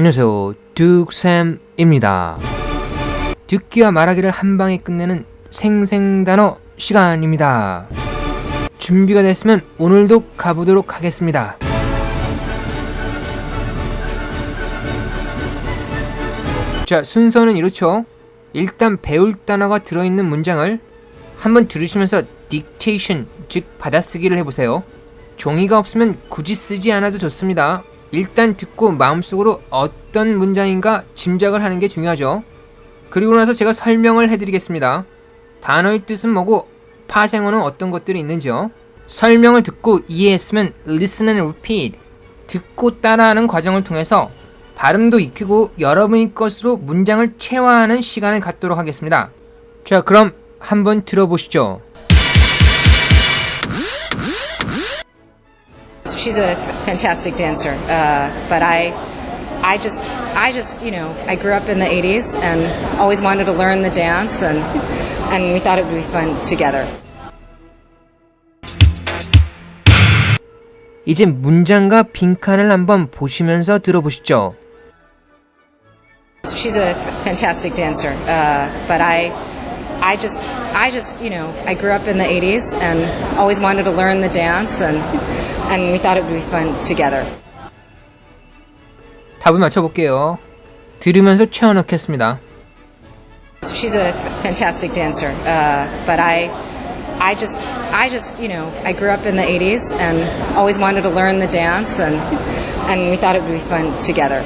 안녕하세요. 둑쌤입니다. 듣기와 말하기를 한 방에 끝내는 생생단어 시간입니다. 준비가 됐으면 오늘도 가보도록 하겠습니다. 자, 순서는 이렇죠. 일단 배울 단어가 들어있는 문장을 한번 들으시면서 딕테이션, 즉 받아쓰기를 해보세요. 종이가 없으면 굳이 쓰지 않아도 좋습니다. 일단 듣고 마음속으로 어떤 문장인가 짐작을 하는 게 중요하죠. 그리고 나서 제가 설명을 해드리겠습니다. 단어의 뜻은 뭐고 파생어는 어떤 것들이 있는지요. 설명을 듣고 이해했으면 listen and repeat 듣고 따라하는 과정을 통해서 발음도 익히고 여러분의 것으로 문장을 체화하는 시간을 갖도록 하겠습니다. 자, 그럼 한번 들어보시죠. She's a fantastic dancer, uh, but I, I just, I just, you know, I grew up in the '80s and always wanted to learn the dance, and and we thought it would be fun together. 이제 문장과 빈칸을 한번 보시면서 들어보시죠. She's a fantastic dancer, uh, but I, I just, I just, you know, I grew up in the '80s and always wanted to learn the dance, and and we thought it would be fun together. 답을 맞춰볼게요. 들으면서 채워넣겠습니다. She's a fantastic dancer, uh, but I, I just, I just, you know, I grew up in the '80s and always wanted to learn the dance, and and we thought it would be fun together.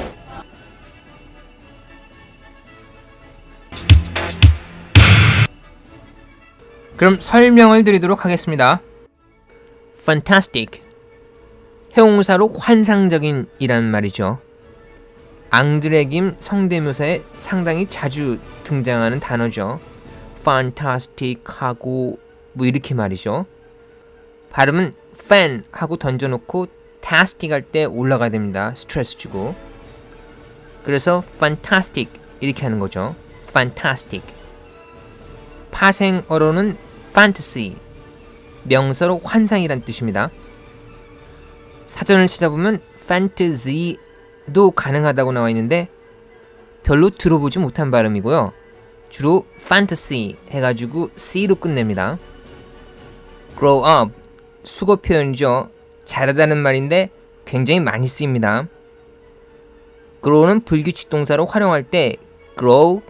그럼 설명을 드리도록 하겠습니다. fantastic 형용사로 환상적인 이란 말이죠. 앙드레김 성대묘사에 상당히 자주 등장하는 단어죠. fantastic 하고 뭐 이렇게 말이죠. 발음은 fan 하고 던져놓고 tastic 할 때 올라가야 됩니다. 스트레스 주고. 그래서 fantastic 이렇게 하는 거죠. fantastic. 파생어로는 fantasy, 명사로 환상이란 뜻입니다. 사전을 찾아보면 fantasy도 가능하다고 나와 있는데 별로 들어보지 못한 발음이고요. 주로 fantasy 해가지고 c로 끝냅니다. grow up, 수거 표현이죠. 자라다는 말인데 굉장히 많이 쓰입니다. grow는 불규칙 동사로 활용할 때 grow,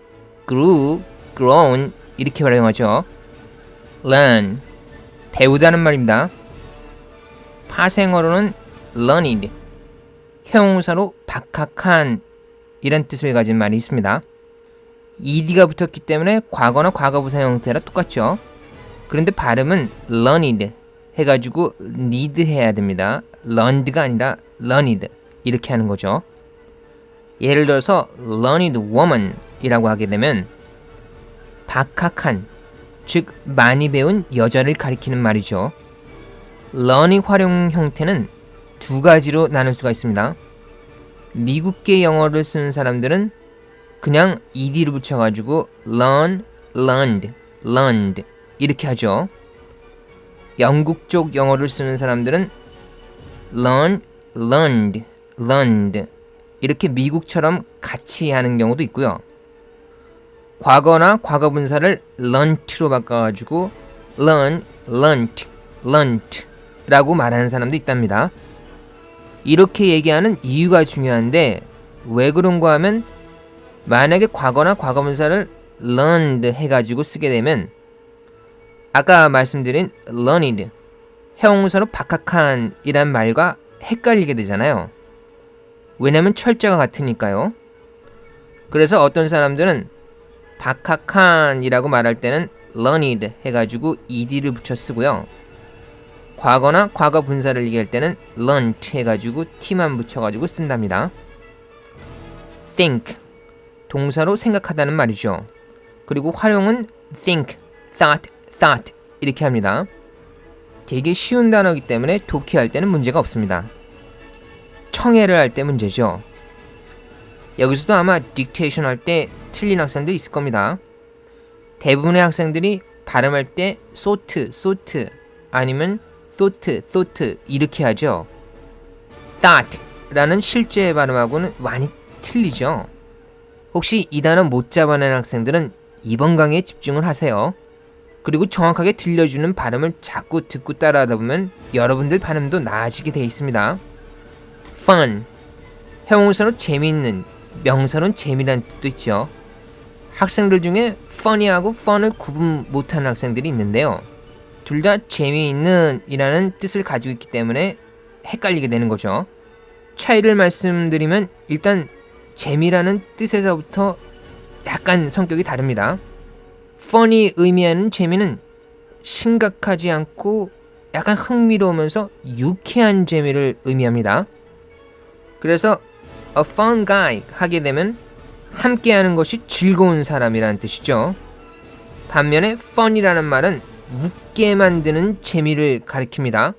grew, grown 이렇게 활용하죠. Learn 배우다는 말입니다. 파생어로는 learned 형용사로 박학한 이런 뜻을 가진 말이 있습니다. ed가 붙었기 때문에 과거나 과거부사 형태라 똑같죠. 그런데 발음은 learned 해가지고 need 해야 됩니다. learned가 아니라 learned 이렇게 하는 거죠. 예를 들어서 learned woman 이라고 하게 되면 박학한, 즉 많이 배운 여자를 가리키는 말이죠. learning 활용 형태는 두 가지로 나눌 수가 있습니다. 미국계 영어를 쓰는 사람들은 그냥 ed를 붙여가지고 learn, learned, learned 이렇게 하죠. 영국 쪽 영어를 쓰는 사람들은 learn, learned, learned 이렇게 미국처럼 같이 하는 경우도 있고요. 과거나 과거 분사를 learnt로 바꿔가지고 learn, learnt, learnt라고 말하는 사람도 있답니다. 이렇게 얘기하는 이유가 중요한데 왜 그런가 하면 만약에 과거나 과거 분사를 learned 해가지고 쓰게 되면 아까 말씀드린 learned 형용사로 박학한이란 말과 헷갈리게 되잖아요. 왜냐면 철자가 같으니까요. 그래서 어떤 사람들은 박학한이라고 말할 때는 learned 해가지고 ed를 붙여 쓰고요. 과거나 과거 분사를 얘기할 때는 learnt 해가지고 t만 붙여가지고 쓴답니다. think 동사로 생각하다는 말이죠. 그리고 활용은 think, thought, thought 이렇게 합니다. 되게 쉬운 단어이기 때문에 독해할 때는 문제가 없습니다. 청해를 할 때 문제죠. 여기서도 아마 딕테이션 할 때 틀린 학생도 있을 겁니다. 대부분의 학생들이 발음할 때 소트, 소트 아니면 thought, thought 이렇게 하죠. thought라는 실제 발음하고는 많이 틀리죠. 혹시 이 단어 못 잡아낸 학생들은 이번 강의에 집중을 하세요. 그리고 정확하게 들려주는 발음을 자꾸 듣고 따라하다 보면 여러분들 발음도 나아지게 돼 있습니다. fun 형용사로 재미있는 명사로는 재미란 뜻도 있죠. 학생들 중에 funny하고 fun을 구분 못하는 학생들이 있는데요. 둘 다 재미있는 이라는 뜻을 가지고 있기 때문에 헷갈리게 되는 거죠. 차이를 말씀드리면 일단 재미라는 뜻에서부터 약간 성격이 다릅니다. funny 의미하는 재미는 심각하지 않고 약간 흥미로우면서 유쾌한 재미를 의미합니다. 그래서 a fun guy 하게 되면 함께하는 것이 즐거운 사람이라는 뜻이죠. 반면에 fun이라는 말은 웃게 만드는 재미를 가리킵니다.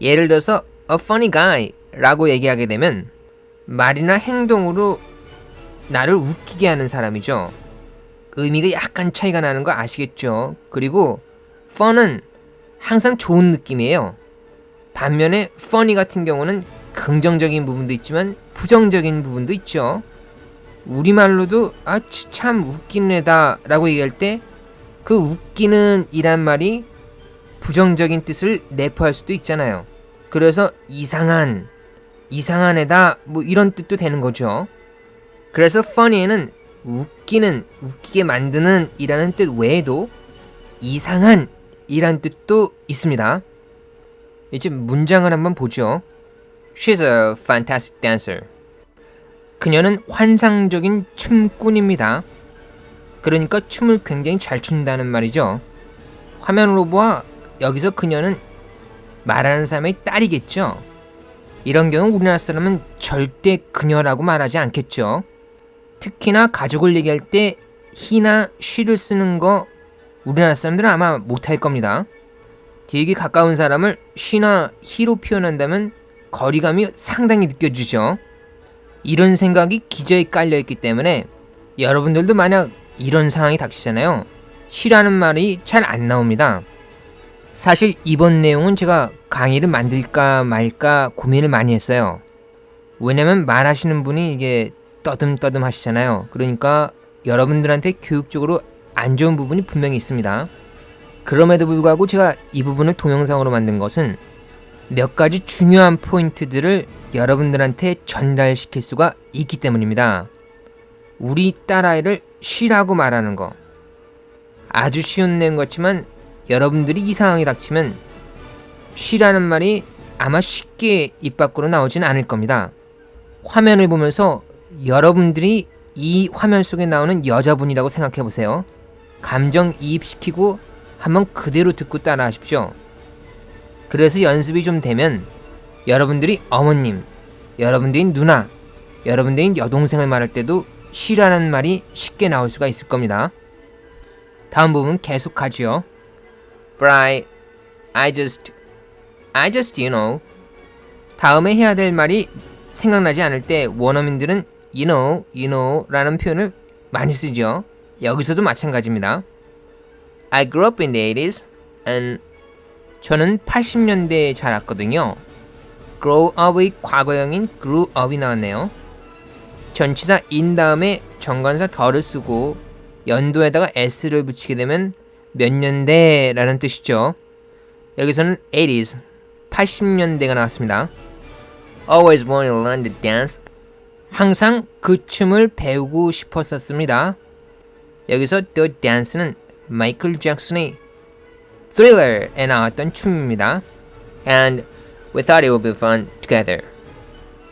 예를 들어서 a funny guy라고 얘기하게 되면 말이나 행동으로 나를 웃기게 하는 사람이죠. 의미가 약간 차이가 나는 거 아시겠죠? 그리고 fun은 항상 좋은 느낌이에요. 반면에 funny 같은 경우는 긍정적인 부분도 있지만 부정적인 부분도 있죠. 우리말로도 아 참 웃긴 애다 라고 얘기할 때 그 웃기는 이란 말이 부정적인 뜻을 내포할 수도 있잖아요. 그래서 이상한 이상한 애다 뭐 이런 뜻도 되는 거죠. 그래서 funny에는 웃기는 웃기게 만드는 이라는 뜻 외에도 이상한 이란 뜻도 있습니다. 이제 문장을 한번 보죠. She's a fantastic dancer. 그녀는 환상적인 춤꾼입니다. 그러니까 춤을 굉장히 잘 춘다는 말이죠. 화면으로 보아 여기서 그녀는 말하는 사람의 딸이겠죠. 이런 경우 우리나라 사람은 절대 그녀라고 말하지 않겠죠. 특히나 가족을 얘기할 때 he나 she를 쓰는 거 우리나라 사람들은 아마 못할 겁니다. 되게 가까운 사람을 she나 he로 표현한다면 거리감이 상당히 느껴지죠. 이런 생각이 기저에 깔려있기 때문에 여러분들도 만약 이런 상황이 닥치잖아요. 쉬라는 말이 잘 안 나옵니다. 사실 이번 내용은 제가 강의를 만들까 말까 고민을 많이 했어요. 왜냐면 말하시는 분이 이게 떠듬떠듬 하시잖아요. 그러니까 여러분들한테 교육적으로 안 좋은 부분이 분명히 있습니다. 그럼에도 불구하고 제가 이 부분을 동영상으로 만든 것은 몇 가지 중요한 포인트들을 여러분들한테 전달시킬 수가 있기 때문입니다. 우리 딸아이를 쉬라고 말하는 거. 아주 쉬운 내용 같지만 여러분들이 이 상황이 닥치면 쉬라는 말이 아마 쉽게 입 밖으로 나오진 않을 겁니다. 화면을 보면서 여러분들이 이 화면 속에 나오는 여자분이라고 생각해 보세요. 감정 이입시키고 한번 그대로 듣고 따라 하십시오. 그래서 연습이 좀 되면 여러분들이 어머님, 여러분들이 누나, 여러분들이 여동생을 말할 때도 쉬라는 말이 쉽게 나올 수가 있을 겁니다. 다음 부분 계속 가지요. But I, I just, I just, you know. 다음에 해야 될 말이 생각나지 않을 때 원어민들은 you know, you know 라는 표현을 많이 쓰죠. 여기서도 마찬가지입니다. I grew up in the 80s and 저는 80년대에 자랐거든요. grow up의 과거형인 grew up이 나왔네요. 전치사 in 다음에 정관사 더를 쓰고 연도에다가 s를 붙이게 되면 몇 년대라는 뜻이죠. 여기서는 80s, 80년대가 나왔습니다. Always wanted to learn to dance. 항상 그 춤을 배우고 싶었었습니다. 여기서 the dance는 마이클 잭슨의 Thriller에 나왔던 춤입니다. And we thought it would be fun together.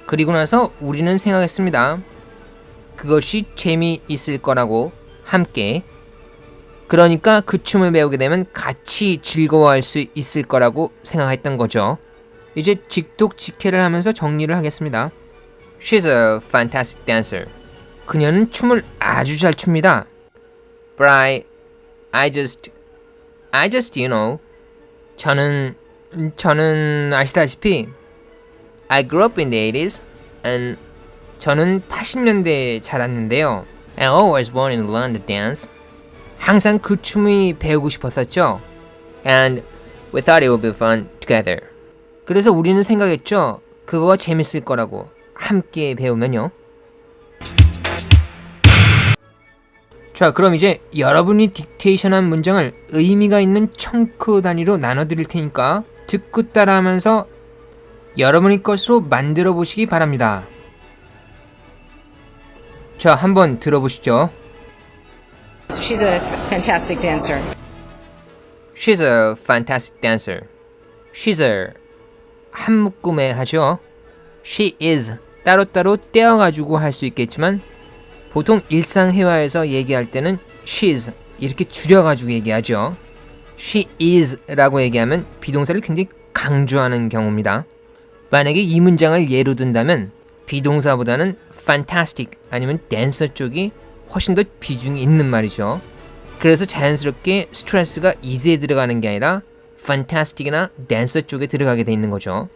그리고 나서 우리는 생각했습니다. 그것이 재미있을 거라고 함께. 그러니까 그 춤을 배우게 되면 같이 즐거워할 수 있을 거라고 생각했던 거죠. 이제 직독 직해를 하면서 정리를 하겠습니다. She's a fantastic dancer. 그녀는 춤을 아주 잘 춥니다. But I, I just, I just, you know. 저는, 저는 아시다시피 I grew up in the 80s and 저는 80년대에 자랐는데요. I always wanted to learn to dance. 항상 그 춤이 배우고 싶었었죠. And we thought it would be fun together. 그래서 우리는 생각했죠. 그거 재밌을 거라고 함께 배우면요. 자, 그럼 이제 여러분이 딕테이션한 문장을 의미가 있는 청크 단위로 나눠 드릴 테니까 듣고 따라하면서 여러분의 것으로 만들어 보시기 바랍니다. 자, 한번 들어보시죠. She's a fantastic dancer. She's a fantastic dancer. She's a 한 묶음에 하죠. She is 따로따로 떼어가지고 할 수 있겠지만 보통 일상 회화에서 얘기할 때는 she's 이렇게 줄여가지고 얘기하죠. She is라고 얘기하면 비동사를 굉장히 강조하는 경우입니다. 만약에 이 문장을 예로 든다면 비동사보다는 fantastic 아니면 dancer 쪽이 훨씬 더 비중이 있는 말이죠. 그래서 자연스럽게 스트레스가 is에 들어가는 게 아니라 fantastic이나 dancer 쪽에 들어가게 돼 있는 거죠.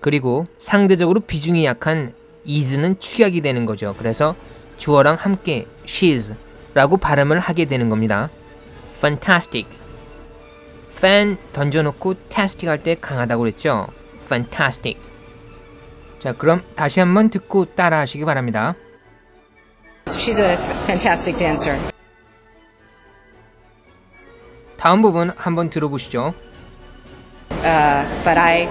그리고 상대적으로 비중이 약한 is는 축약이 되는 거죠. 그래서 주어랑 함께 she's라고 발음을 하게 되는 겁니다. fantastic. fan 던져놓고 tastic 할 때 강하다고 그랬죠. fantastic. 자, 그럼 다시 한번 듣고 따라 하시기 바랍니다. She's a fantastic dancer. 다음 부분 한번 들어보시죠. Uh, but I,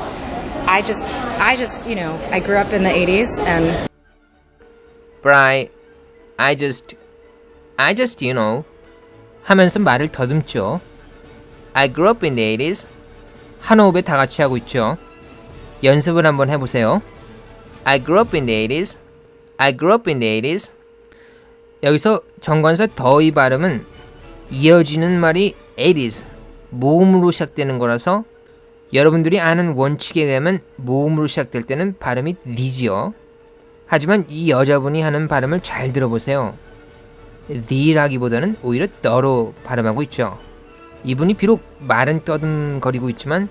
I just, I just, you know, I grew up in the 80s and But I, I just, I just, you know, 하면서 말을 더듬죠. I grew up in the 80s. 한 호흡에 다 같이 하고 있죠. 연습을 한번 해보세요. I grew up in the 80s. I grew up in the 80s. 여기서 정관사 더의 발음은 이어지는 말이 80s, 모음으로 시작되는 거라서 여러분들이 아는 원칙에 의하면 모음으로 시작될 때는 발음이 니지요. 하지만 이 여자분이 하는 발음을 잘 들어보세요. the라기보다는 오히려 the로 발음하고 있죠. 이분이 비록 말은 떠듬거리고 있지만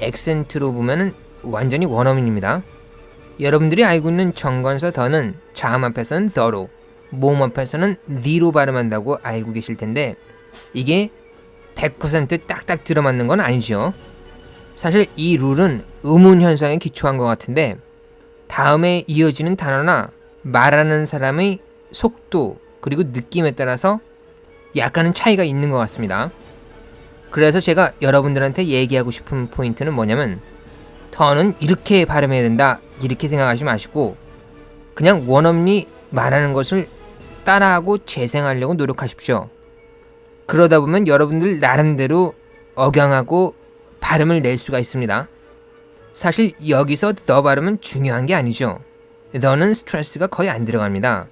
액센트로 보면은 완전히 원어민입니다. 여러분들이 알고 있는 정관사 더는 자음 앞에서는 the로, 모음 앞에서는 the로 발음한다고 알고 계실 텐데 이게 100% 딱딱 들어맞는 건 아니죠. 사실 이 룰은 의문 현상에 기초한 것 같은데 다음에 이어지는 단어나 말하는 사람의 속도 그리고 느낌에 따라서 약간은 차이가 있는 것 같습니다. 그래서 제가 여러분들한테 얘기하고 싶은 포인트는 뭐냐면 더는 이렇게 발음해야 된다 이렇게 생각하지 마시고 그냥 원어민이 말하는 것을 따라하고 재생하려고 노력하십시오. 그러다 보면 여러분들 나름대로 억양하고 발음을 낼 수가 있습니다. 사실 여기서 the 발음은 중요한 게 아니죠. the는 스트레스가 거의 안 들어갑니다.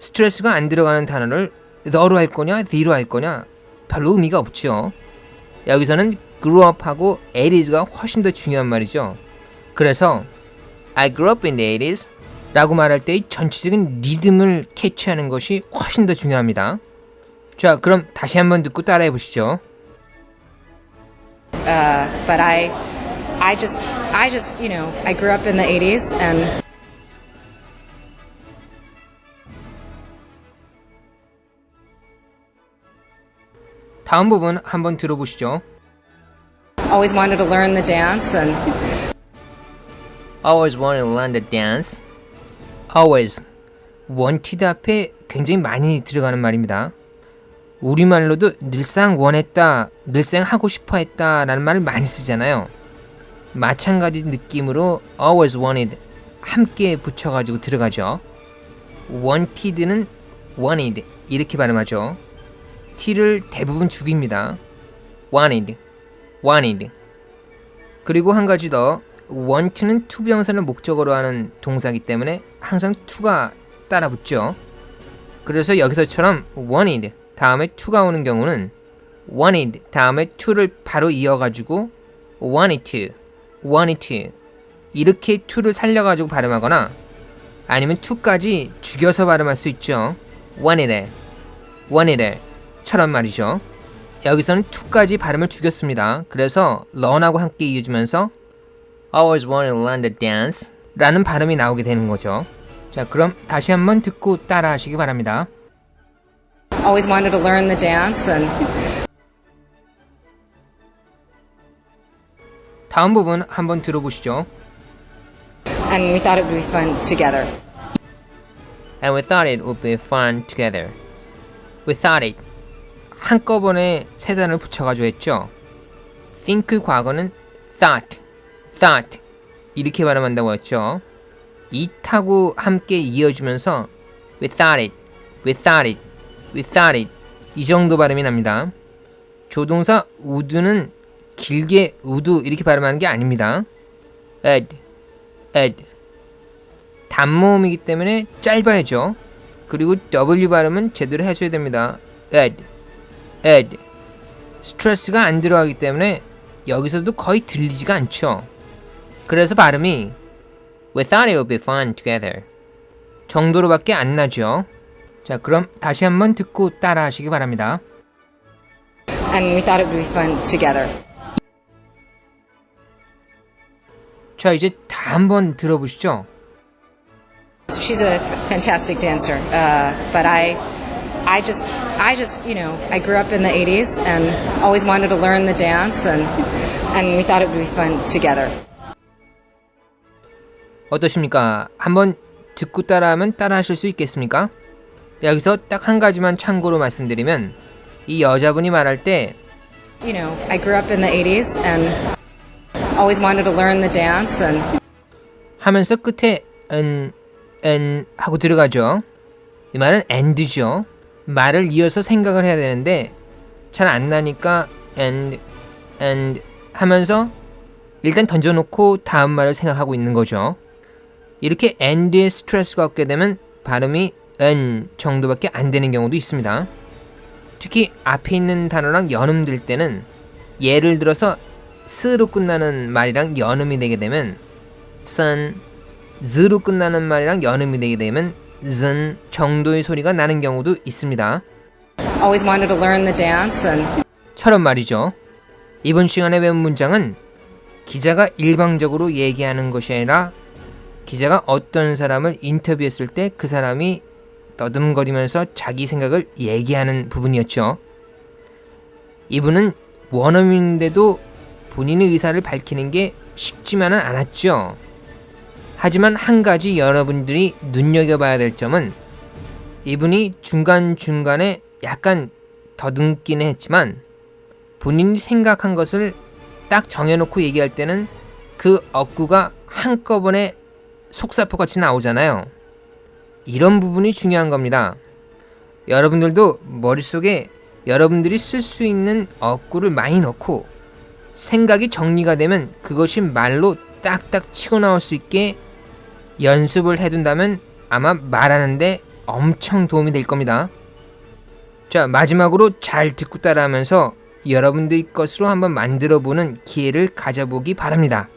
스트레스가 안 들어가는 단어를 the로 할 거냐, the로 할 거냐 별로 의미가 없죠. 여기서는 grew up하고 80s가 훨씬 더 중요한 말이죠. 그래서 I grew up in the 80s 라고 말할 때 전체적인 리듬을 캐치하는 것이 훨씬 더 중요합니다. 자, 그럼 다시 한번 듣고 따라해 보시죠. uh, but I, I just, I just, you know, I grew up in the 80s and 다음 부분 한번 들어보시죠. always wanted to learn the dance and Always wanted to learn the dance. Always. wanted 앞에 굉장히 많이 들어가는 말입니다. 우리말로도 늘상 원했다, 늘상 하고 싶어 했다 라는 말을 많이 쓰잖아요. 마찬가지 느낌으로 always wanted 함께 붙여가지고 들어가죠. wanted는 wanted 이렇게 발음하죠. t를 대부분 죽입니다. wanted, wanted. 그리고 한 가지 더 want는 to 병사를 목적어로 하는 동사이기 때문에 항상 to가 따라 붙죠. 그래서 여기서처럼 wanted 다음에 to가 오는 경우는 wanted 다음에 to를 바로 이어가지고 wanted to, to 이렇게 to를 살려가지고 발음하거나 아니면 to까지 죽여서 발음할 수 있죠. wanted, wanted 처럼 말이죠. 여기서는 to까지 발음을 죽였습니다. 그래서 learn하고 함께 이어지면서 always wanted to learn the dance 라는 발음이 나오게 되는 거죠. 자, 그럼 다시 한번 듣고 따라 하시기 바랍니다. always wanted to learn the dance and 다음 부분 한번 들어보시죠. and we thought it would be fun together. And we thought it would be fun together. without it 한꺼번에 세 단을 붙여가지고 했죠. think 과거는 thought, thought 이렇게 발음한다고 했죠. it하고 함께 이어지면서 without it, without it, without it 이 정도 발음이 납니다. 조동사 would는 길게 would 이렇게 발음하는 게 아닙니다. ed, ed 단모음이기 때문에 짧아야죠. 그리고 W 발음은 제대로 해줘야 됩니다. ed, ed. 스트레스가 안 들어가기 때문에 여기서도 거의 들리지가 않죠. 그래서 발음이 Without it will be fun together 정도로밖에 안 나죠. 자, 그럼 다시 한번 듣고 따라 하시기 바랍니다. And we thought it would be fun together. 자, 이제 다 한번 들어보시죠. She's a fantastic dancer, uh, but I, I just, I just, you know, I grew up in the '80s and always wanted to learn the dance, and and we thought it would be fun together. 어떠십니까? 한번 듣고 따라하면 따라하실 수 있겠습니까? 여기서 딱 한 가지만 참고로 말씀드리면 이 여자분이 말할 때 You know, I grew up in the '80s and always wanted to learn the dance, and 하면서 끝에 은, 은 하고 들어가죠. 이 말은 and죠. 말을 이어서 생각을 해야 되는데 잘 안 나니까 and, and 하면서 일단 던져놓고 다음 말을 생각하고 있는 거죠. 이렇게 and에 스트레스가 없게 되면 발음이 은 정도밖에 안 되는 경우도 있습니다. 특히 앞에 있는 단어랑 연음될 때는 예를 들어서 스로 끝나는 말이랑 연음이 되게 되면 sun, z로 끝나는 말이랑 연음이 되게 되면 z 정도의 소리가 나는 경우도 있습니다. always wanted to learn the dance, and 처럼 말이죠. 이번 시간에 배운 문장은 기자가 일방적으로 얘기하는 것이 아니라 기자가 어떤 사람을 인터뷰했을 때 그 사람이 떠듬거리면서 자기 생각을 얘기하는 부분이었죠. 이분은 원어민인데도 본인의 의사를 밝히는 게 쉽지만은 않았죠. 하지만 한 가지 여러분들이 눈여겨봐야 될 점은 이분이 중간중간에 약간 더듬기는 했지만 본인이 생각한 것을 딱 정해놓고 얘기할 때는 그 억구가 한꺼번에 속사포같이 나오잖아요. 이런 부분이 중요한 겁니다. 여러분들도 머릿속에 여러분들이 쓸 수 있는 억구를 많이 넣고 생각이 정리가 되면 그것이 말로 딱딱 치고 나올 수 있게 연습을 해둔다면 아마 말하는데 엄청 도움이 될 겁니다. 자, 마지막으로 잘 듣고 따라하면서 여러분들 것으로 한번 만들어 보는 기회를 가져보기 바랍니다.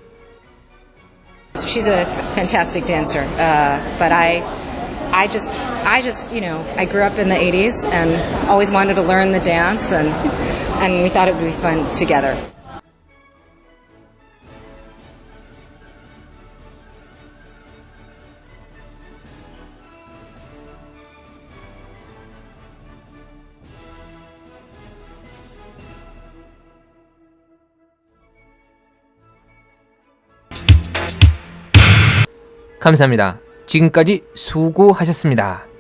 she's a fantastic dancer. Uh, but I, I just, I just, you know, I grew up in the '80s and always wanted to learn the dance, and and we thought it would be fun together. 감사합니다. 지금까지 수고하셨습니다.